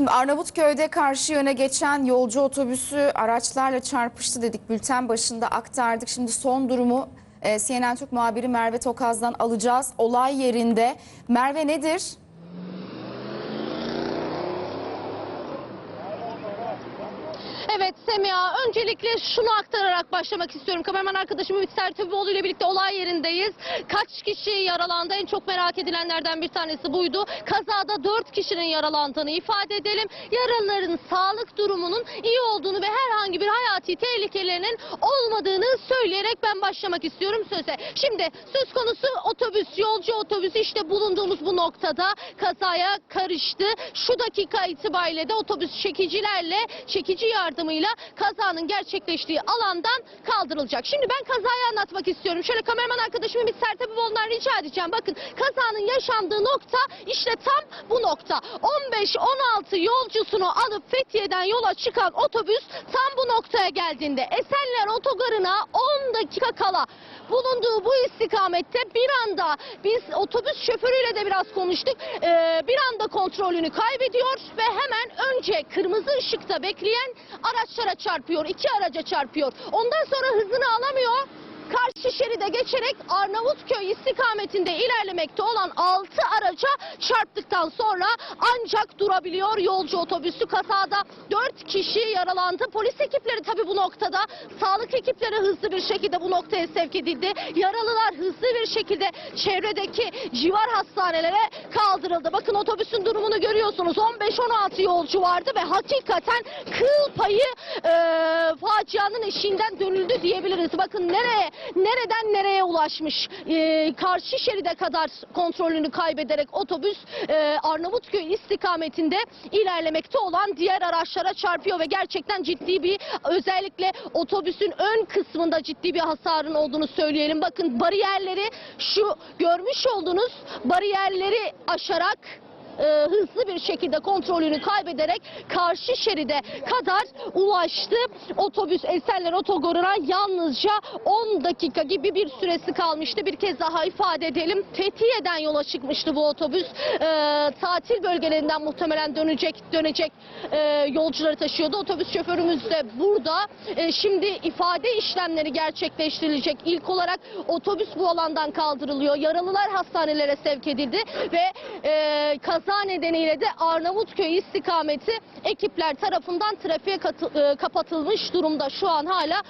Şimdi Arnavutköy'de karşı yöne geçen yolcu otobüsü araçlarla çarpıştı dedik. Bülten başında aktardık. Şimdi son durumu e, CNN Türk muhabiri Merve Tokaz'dan alacağız. Olay yerinde. Merve nedir? Evet Semiha, öncelikle şunu aktararak başlamak istiyorum. Kameraman arkadaşım Ümit Sertüboğlu ile birlikte olay yerindeyiz. Kaç kişi yaralandı? En çok merak edilenlerden bir tanesi buydu. Kazada 4 kişinin yaralandığını ifade edelim. Yaralıların sağlık durumunun iyi olduğunu ve herhangi bir hayati tehlikelerinin olmadığını söyleyerek ben başlamak istiyorum söze. Şimdi söz konusu otobüs, yolcu otobüsü işte bulunduğumuz bu noktada kazaya karıştı. Şu dakika itibariyle de otobüs çekicilerle, çekici yardımıyla kazanın gerçekleştiği alandan kaldırılacak. Şimdi ben kazayı anlatmak istiyorum. Şöyle kameraman arkadaşım Ümit Sertepoğlu'ndan rica edeceğim. Bakın kazanın yaşandığı nokta işte tam bu nokta. 15-16 yolcusunu alıp Fethiye'den yola çıkan otobüs tam bu noktaya geldiğinde Esenler Otogarı'na 10 dakika kala bulunduğu bu istikamette bir anda biz otobüs şoförüyle de biraz konuştuk. Ee, bir anda kontrolünü kaybediyor ve hemen önce kırmızı ışıkta bekleyen araçlara çarpıyor. iki araca çarpıyor. Ondan sonra hızını alamıyor. Karşı şeride geçerek Arnavutköy istikametinde ilerlemekte olan 6 araca çarptıktan sonra ancak durabiliyor yolcu otobüsü. Kazada 4 kişi yaralandı. Polis ekipleri tabii bu noktada. Sağlık ekipleri hızlı bir şekilde bu noktaya sevk edildi. Yaralılar hızlı bir şekilde çevredeki civar hastanelere kaldırıldı. Bakın otobüsün durumunu görüyorsunuz. 15-16 yolcu vardı ve hakikaten kıl payı e, facianın eşiğinden dönüldü diyebiliriz. Bakın nereye, nereden nereye ulaşmış. E, karşı şeride kadar kontrolünü kaybederek otobüs e, Arnavutköy istikametinde ilerlemekte olan diğer araçlara çarpıyor ve gerçekten ciddi bir özellikle otobüsün ön kısmında ciddi bir hasarın olduğunu söyleyelim. Bakın bariyerleri şu görmüş olduğunuz bariyerleri aşarak e, hızlı bir şekilde kontrolünü kaybederek karşı şeride kadar ulaştı. Otobüs Esenler Otogarı'na yalnızca 10 dakika gibi bir süresi kalmıştı. Bir kez daha ifade edelim. Fethiye'den yola çıkmıştı bu otobüs. E, tatil bölgelerinden muhtemelen dönecek dönecek e, yolcuları taşıyordu. Otobüs şoförümüz de burada. E, şimdi ifade işlemleri gerçekleştirilecek. İlk olarak otobüs bu alandan kaldırılıyor. Yaralılar hastanelere sevk edildi ve e, kaza nedeniyle de Arnavutköy istikameti ekipler tarafından trafiğe katı- e, kapatılmış durumda. Şu an hala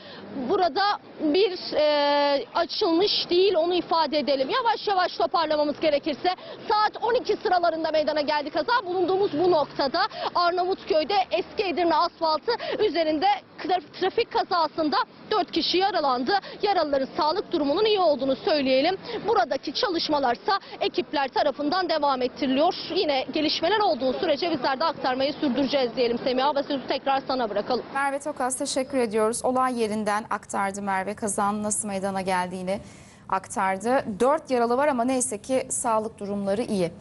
burada bir e, açılmış değil onu ifade edelim. Yavaş yavaş toparlamamız gerekirse saat 12 sıralarında meydana geldi kaza. Bulunduğumuz bu noktada Arnavutköy'de eski Edirne asfaltı üzerinde trafik kazasında 4 kişi yaralandı. Yaralıların sağlık durumunun iyi olduğunu söyleyelim. Buradaki çalışmalarsa ekipler tarafından devam ettiriliyor. Yine gelişmeler olduğu sürece bizler de aktarmayı sürdüreceğiz diyelim Semiha ve sözü tekrar sana bırakalım. Merve Tokaz teşekkür ediyoruz. Olay yerinden aktardı Merve. Kazanın nasıl meydana geldiğini aktardı. Dört yaralı var ama neyse ki sağlık durumları iyi.